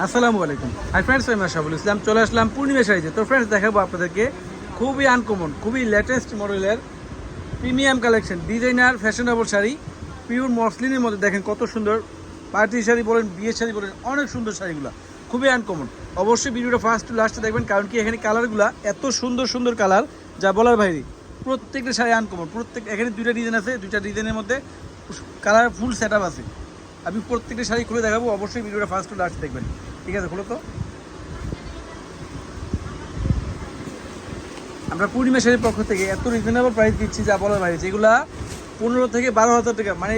আসসালামু আলাইকুম। Hi friends আমি আশাফুল ইসলাম। চলে আসলাম পূর্ণিমা শাড়িতে। তো ফ্রেন্ডস দেখাবো আপনাদেরকে খুবই আনকমন খুবই লেটেস্ট মডেলের premium collection designer fashionable sari pure মসলিনের মধ্যে। দেখেন কত সুন্দর পার্টি শাড়ি বলেন, বিয়ের শাড়ি বলেন, অনেক সুন্দর শাড়িগুলো। খুবই আনকমন অবশ্যই ভিডিওটা ফার্স্ট টু লাস্টে দেখবেন, কারণ কি এখানে কালারগুলো এত সুন্দর সুন্দর কালার যা বলার বাইরে। প্রত্যেকটা শাড়ি আনকমন প্রত্যেক এখানে দুইটা ডিজাইন আছে, দুইটা ডিজাইনের মধ্যে কালার ফুল সেট আছে। আমি প্রত্যেকটা শাড়ি খুলে দেখাবো, অবশ্যই ভিডিওটা ফার্স্ট টু লাস্ট দেখবেন। ঠিক আছে, খুলো তো। আমরা পূর্ণিমা শাড়ির পক্ষ থেকে এত রিজনেবল প্রাইস দিচ্ছি যা বলার বাইরে, যেগুলা পনেরো থেকে বারো হাজার টাকা মানে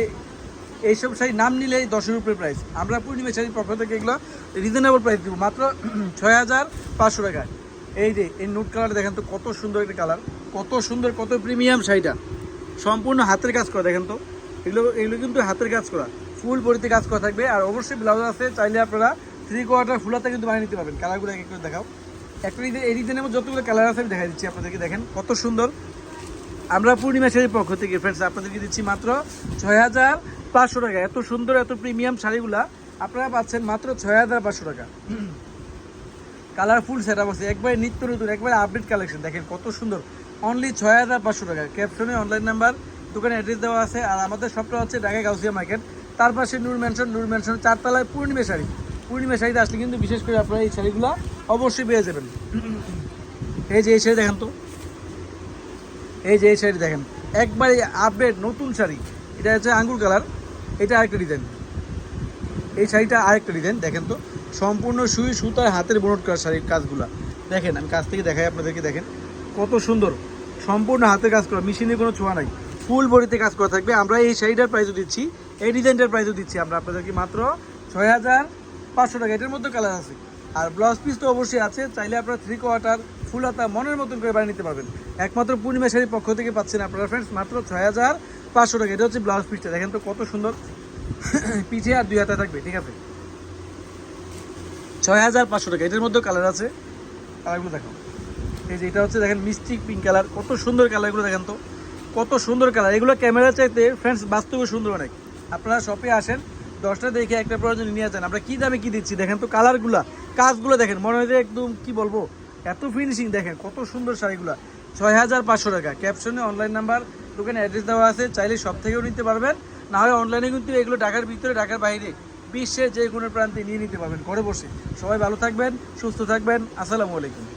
এইসব শাড়ি নাম নিলেই দশের উপরে প্রাইস আমরা পূর্ণিমা শাড়ির পক্ষ থেকে এগুলো রিজনেবল প্রাইস দিব, মাত্র ছয় হাজার পাঁচশো টাকা। এই যে, এই নোট কালারটা দেখেন তো, কত সুন্দর একটা কালার কত সুন্দর, কত প্রিমিয়াম শাড়িটা। সম্পূর্ণ হাতের কাজ করা, দেখেন তো। এগুলো এগুলো কিন্তু হাতের কাজ করা। ফুল বড়িতে কাজ করা থাকবে। আর অবশ্যই ব্লাউজ আছে, চাইলে আপনারা থ্রি কোয়ার্টার ফুলাতে কিন্তু বানিয়ে নিতে পারবেন। কালারগুলো এক এক করে দেখাও। একটা এই ডিজাইনের মধ্যে যতগুলো কালার আছে আমি দেখা দিচ্ছি আপনাদেরকে, দেখেন কত সুন্দর। আমরা পূর্ণিমা শাড়ির পক্ষ থেকে ফ্রেন্ডস আপনাদেরকে দিচ্ছি মাত্র ছয় হাজার পাঁচশো টাকা। এত সুন্দর, এত প্রিমিয়াম শাড়িগুলা আপনারা পাচ্ছেন মাত্র ছয় হাজার পাঁচশো টাকা। কালারফুল সেট আপ আছে, একবারে নিত্য নতুন, একবারে আপডেট কালেকশন দেখেন কত সুন্দর। অনলি ছয় হাজার পাঁচশো টাকা। ক্যাপশনে অনলাইন নাম্বার দোকানে অ্যাড্রেস দেওয়া আছে। আর আমাদের সবটা হচ্ছে ঢাকা গাউসিয়া মার্কেট তার পাশে নূর ম্যানশন নূর ম্যানশন চারতলায় পূর্ণিমা শাড়ি। পূর্ণিমা শাড়িতে আসলে কিন্তু বিশেষ করে আপনারা এই শাড়িগুলো অবশ্যই পেয়ে যাবেন। এই যে এই শাড়ি দেখেন তো। এই যে এই শাড়ি দেখেন। একবারে আপডেট নতুন শাড়ি। এটা হচ্ছে আঙ্গুর কালার, এটা আরেকটা ডিজাইন এই শাড়িটা আরেকটা ডিজাইন দেখেন তো। সম্পূর্ণ সুই সুতার হাতের বনট করা শাড়ির কাজগুলা। দেখেন, আমি কাছ থেকে দেখাই আপনাদেরকে, দেখেন। কত সুন্দর। সম্পূর্ণ হাতে কাজ করা, মেশিনে কোনো ছোঁয়া নাই। ফুল বডিতে কাজ করা থাকবে। আমরা এই শাড়িটার প্রাইসও দিচ্ছি এই ডিজাইনটার প্রাইসও দিচ্ছি আমরা আপনাদেরকে মাত্র ছয় হাজার পাঁচশো টাকা। এটার মধ্যে কালার আছে। আর ব্লাউজ পিস তো অবশ্যই আছে। চাইলে আপনারা থ্রি কোয়ার্টার ফুল হাতা মনের মতন করে বানিয়ে নিতে পারবেন। একমাত্র পূর্ণিমা শাড়ির পক্ষ থেকে পাচ্ছেন আপনারা ফ্রেন্ডস মাত্র ছয় হাজার পাঁচশো টাকা। এটা হচ্ছে ব্লাউজ পিসটা দেখেন তো কত সুন্দর পিঠে আর দুই হাতে থাকবে, ঠিক আছে? ছয় হাজার পাঁচশো টাকা। এটার মধ্যেও কালার আছে। কালারগুলো দেখো। এই যে এটা হচ্ছে, দেখেন মিস্টিক পিঙ্ক কালার কত সুন্দর কালারগুলো দেখেন তো। কত সুন্দর কালার এগুলো ক্যামেরা চাইতে ফ্রেন্ডস বাস্তবে সুন্দর অনেক। আপনারা শপে আসেন, দশটা দেখে একটা প্রয়োজন নিয়ে যান। আমরা কী দামে কি দিচ্ছি? দেখেন তো কালারগুলা কাজগুলো দেখেন, মনে হয় যে একদম, কি বলব, এত ফিনিশিং দেখেন, কত সুন্দর শাড়িগুলা। ছয় হাজার পাঁচশো টাকা। ক্যাপশনে অনলাইন নাম্বার দোকানে অ্যাড্রেস দেওয়া আছে, চাইলে সব থেকেও নিতে পারবেন। না হয় অনলাইনে কিন্তু এগুলো ঢাকার ভিতরে, ঢাকার বাইরে, বিশ্বের যে কোনো প্রান্তে নিয়ে নিতে পারবেন, ঘরে বসে। সবাই ভালো থাকবেন, সুস্থ থাকবেন। আসসালামু আলাইকুম।